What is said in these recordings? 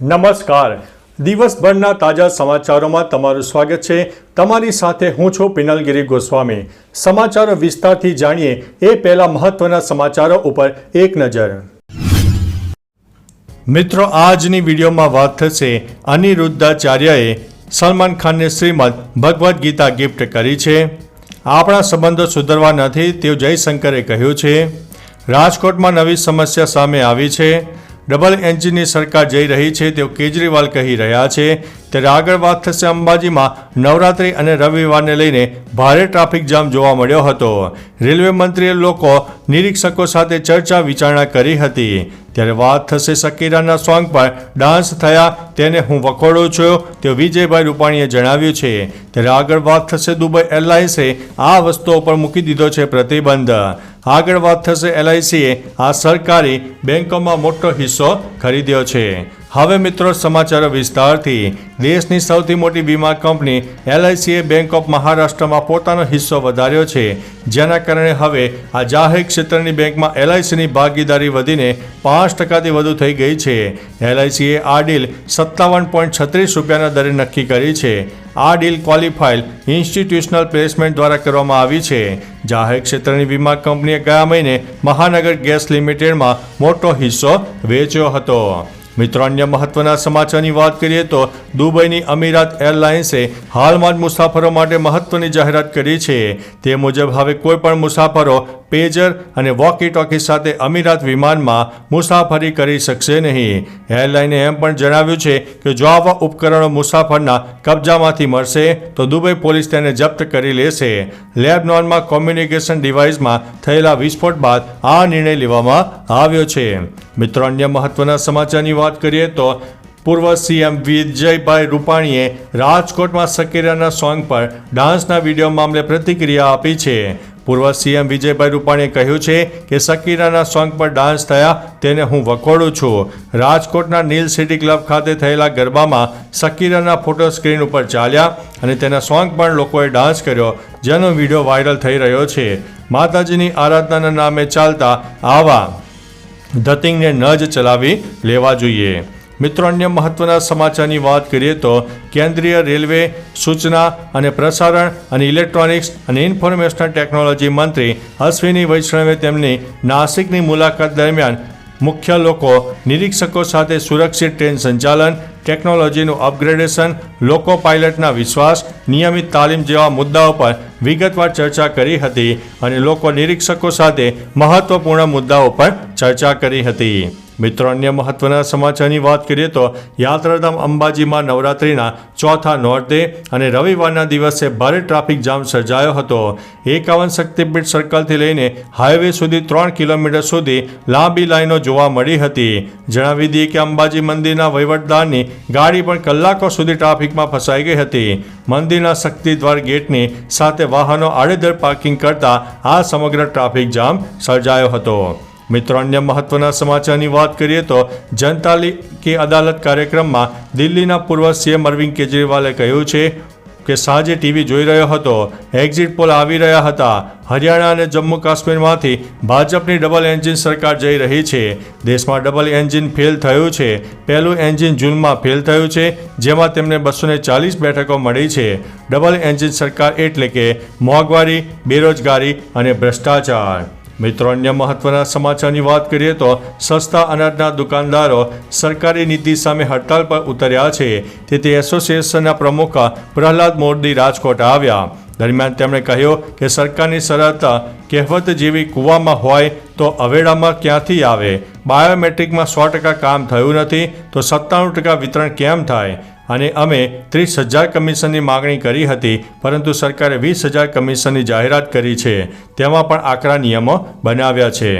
નમસ્કાર. દિવસભરના તાજા સમાચારોમાં તમારું સ્વાગત છે. તમારી સાથે હું છું પિનલગીરી ગોસ્વામી. સમાચારો વિસ્તારથી જાણીએ એ પહેલા મહત્વના સમાચારો ઉપર એક નજર. મિત્રો, આજની વિડીયોમાં વાત થશે અનિરુદ્ધાચાર્યએ સલમાન ખાનને શ્રીમદ ભગવદ્ ગીતા ગિફ્ટ કરી છે. આપણા સંબંધો સુધરવા નથી તેવું જયશંકરે કહ્યું છે. રાજકોટમાં નવી સમસ્યા સામે આવી છે. ડબલ એન્જિનની સરકાર જઈ રહી છે તેવું કેજરીવાલ કહી રહ્યા છે. ત્યારે આગળ વાત થશે અંબાજીમાં નવરાત્રિ અને રવિવારને લઈને ભારે ટ્રાફિક જામ જોવા મળ્યો હતો. રેલવે મંત્રીએ લોકો નિરીક્ષકો સાથે ચર્ચા વિચારણા કરી હતી. ત્યારે વાત થશે શકીરાના સોંગ પર ડાન્સ થયા તેને હું વખોડું છું તેવું વિજયભાઈ રૂપાણીએ જણાવ્યું છે. ત્યારે આગળ વાત થશે દુબઈ એરલાઇન્સે આ વસ્તુઓ પર મૂકી દીધો છે પ્રતિબંધ. આગળ વાત થશે એલઆઈસીએ આ સરકારી બેંકોમાં મોટો હિસ્સો ખરીદ્યો છે. હવે મિત્રો સમાચારો વિસ્તારથી. દેશની સૌથી મોટી વીમા કંપની એલઆઈસીએ બેંક ઓફ મહારાષ્ટ્રમાં પોતાનો હિસ્સો વધાર્યો છે. જેના કારણે હવે આ જાહેર ક્ષેત્રની બેંકમાં એલઆઈસીની ભાગીદારી વધીને પાંચ ટકાથી વધુ થઈ ગઈ છે. એલઆઈસીએ આ ડીલ સત્તાવન પોઈન્ટ છત્રીસ રૂપિયાના દરે નક્કી કરી છે. આ ડીલ ક્વોલિફાઈડ ઇન્સ્ટિટ્યુશનલ પ્લેસમેન્ટ દ્વારા કરવામાં આવી છે. જાહેર ક્ષેત્રની વીમા કંપનીએ ગયા મહિને મહાનગર ગેસ લિમિટેડમાં મોટો હિસ્સો વેચ્યો હતો. મિત્રો, અન્ય મહત્વના સમાચારની વાત કરીએ તો દુબઈની અમીરાત એરલાઇન્સે હાલમાં જ મુસાફરો માટે મહત્વની જાહેરાત કરી છે. તે મુજબ હવે કોઈપણ મુસાફરો પેજર અને વોકી ટોકી સાથે અમીરાત વિમાનમાં મુસાફરી કરી શકશે નહીં. એરલાઈને એમ પણ જણાવ્યું છે કે જો આવા ઉપકરણો મુસાફરના કબજામાંથી મળશે, તો દુબઈ પોલીસ તેને જપ્ત કરી લેશે. લેબનોનમાં કોમ્યુનિકેશન ડિવાઇસમાં થયેલા વિસ્ફોટ બાદ આ નિર્ણય લેવામાં આવ્યો છે. મિત્રો, અન્ય મહત્વના સમાચારની વાત કરીએ તો પૂર્વ સીએમ વિજયભાઈ રૂપાણીએ રાજકોટમાં સકીરાના સોંગ પર ડાન્સના વીડિયો મામલે પ્રતિક્રિયા આપી છે. પૂર્વ સીએમ વિજયભાઈ રૂપાણીએ કહ્યું છે કે સકીરાના સોંગ પર ડાન્સ થયા તેને હું વખોડું છું. રાજકોટના નીલ સિટી ક્લબ ખાતે થયેલા ગરબામાં સકીરાના ફોટો સ્ક્રીન ઉપર ચાલ્યા અને તેના સોંગ પણ લોકોએ ડાન્સ કર્યો, જેનો વીડિયો વાયરલ થઈ રહ્યો છે. માતાજીની આરાધનાના નામે ચાલતા આવા ધતિંગને ન જ ચલાવી લેવા જોઈએ. મિત્રો, અન્ય મહત્વના સમાચારની વાત કરીએ તો કેન્દ્રીય રેલવે સૂચના અને પ્રસારણ અને ઇલેક્ટ્રોનિક્સ અને ઇન્ફોર્મેશન ટેકનોલોજી મંત્રી અશ્વિની વૈષ્ણવે તેમની નાસિકની મુલાકાત દરમિયાન મુખ્ય લોકો, નિરીક્ષકો સાથે સુરક્ષિત ટ્રેન સંચાલન, ટેકનોલોજીનું અપગ્રેડેશન, લોકો પાયલટના વિશ્વાસ, નિયમિત તાલીમ જેવા મુદ્દાઓ પર વિગતવાર ચર્ચા કરી હતી અને લોકો નિરીક્ષકો સાથે મહત્વપૂર્ણ મુદ્દાઓ પર ચર્ચા કરી હતી. મિત્રો અન્ય મહત્વના સમાચારની વાત કરીએ તો યાત્રાધામ અંબાજીમાં નવરાત્રિના ચોથા નોરતે અને રવિવારના દિવસે ભારે ટ્રાફિક જામ સર્જાયો હતો. એકાવન શક્તિપીઠ સર્કલથી લઈને હાઈવે સુધી ત્રણ કિલોમીટર સુધી લાંબી લાઈનો જોવા મળી હતી. જણાવી દઈએ કે અંબાજી મંદિરના વહીવટદારની ગાડી પણ કલાકો સુધી ટ્રાફિકમાં ફસાઈ ગઈ હતી. મંદિરના શક્તિદ્વાર ગેટની સાથે વાહનો આડેધડ પાર્કિંગ કરતા આ સમગ્ર ટ્રાફિક જામ સર્જાયો હતો. મિત્રો, અન્ય મહત્વના સમાચારની વાત કરીએ તો જનતાલી કે અદાલત કાર્યક્રમમાં દિલ્હીના પૂર્વ સીએમ અરવિંદ કેજરીવાલે કહ્યું છે કે સાંજે ટીવી જોઈ રહ્યો હતો. એક્ઝિટ પોલ આવી રહ્યા હતા. હરિયાણા અને જમ્મુ કાશ્મીરમાંથી ભાજપની ડબલ એન્જિન સરકાર જઈ રહી છે. દેશમાં ડબલ એન્જિન ફેલ થયું છે. પહેલું એન્જિન જૂનમાં ફેલ થયું છે, જેમાં તેમને બસો ચાલીસ બેઠકો મળી છે. ડબલ એન્જિન સરકાર એટલે કે મોંઘવારી, બેરોજગારી અને ભ્રષ્ટાચાર. મિત્રો, અન્ય મહત્વના સમાચારની વાત કરીએ તો સસ્તા અનાજના દુકાનદારો સરકારી નીતિ સામે હડતાલ પર ઉતર્યા છે. તેથી એસોસિએશનના પ્રમુખ પ્રહલાદ મોરદી રાજકોટ આવ્યા. દરમિયાન તેમણે કહ્યું કે સરકારની સરળતા કહેવત જેવી કૂવામાં હોય તો અવેડામાં ક્યાંથી આવે? બાયોમેટ્રિકમાં સો ટકા કામ થયું નથી તો સત્તાણું ટકા વિતરણ કેમ થાય? અને અમે ત્રીસ હજાર કમિશનની માગણી કરી હતી, પરંતુ સરકારે વીસ હજાર કમિશનની જાહેરાત કરી છે. તેમાં પણ આકરા નિયમો બનાવ્યા છે.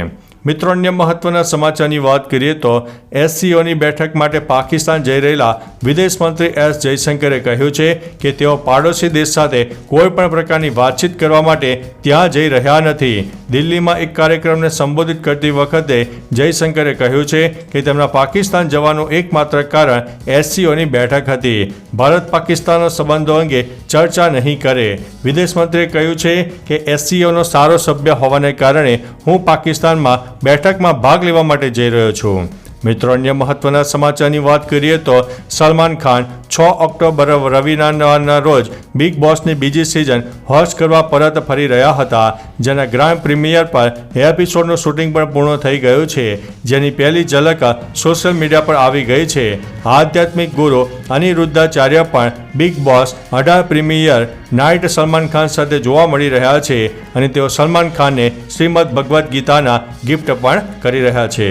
મિત્રો, અન્ય મહત્વના સમાચારની વાત કરીએ તો એસસીઓની બેઠક માટે પાકિસ્તાન જઈ રહેલા વિદેશ મંત્રી એસ જયશંકરે કહ્યું છે કે તેઓ પાડોશી દેશ સાથે કોઈ પણ પ્રકારની વાતચીત કરવા માટે ત્યાં જઈ રહ્યા નથી. દિલ્હીમાં એક કાર્યક્રમને સંબોધિત કરતી વખતે જયશંકરે કહ્યું છે કે તેમના પાકિસ્તાન જવાનું એકમાત્ર કારણ એસસીઓની બેઠક હતી. ભારત પાકિસ્તાનના સંબંધો અંગે ચર્ચા નહીં કરે. વિદેશ મંત્રીએ કહ્યું છે કે એસસીઓનો સારો સભ્ય હોવાને કારણે હું પાકિસ્તાનમાં બેઠકમાં ભાગ લેવા માટે જઈ રહ્યો છું. મિત્રો, અન્ય મહત્વના સમાચારની વાત કરીએ તો સલમાન ખાન છ ઓક્ટોબર રવિના રોજ બિગ બોસની બીજી સિઝન હોસ્ટ કરવા પરત ફરી રહ્યા હતા, જેના ગ્રાન્ડ પ્રીમિયર પર એપિસોડનું શૂટિંગ પણ પૂર્ણ થઈ ગયું છે. જેની પહેલી ઝલક સોશિયલ મીડિયા પર આવી ગઈ છે. આધ્યાત્મિક ગુરુ અનિરુદ્ધાચાર્ય પણ બિગ બોસ અઢાર પ્રીમિયર નાઇટ સલમાન ખાન સાથે જોવા મળી રહ્યા છે અને તેઓ સલમાન ખાનને શ્રીમદ ભગવદ્ ગીતાના ગિફ્ટ પણ કરી રહ્યા છે.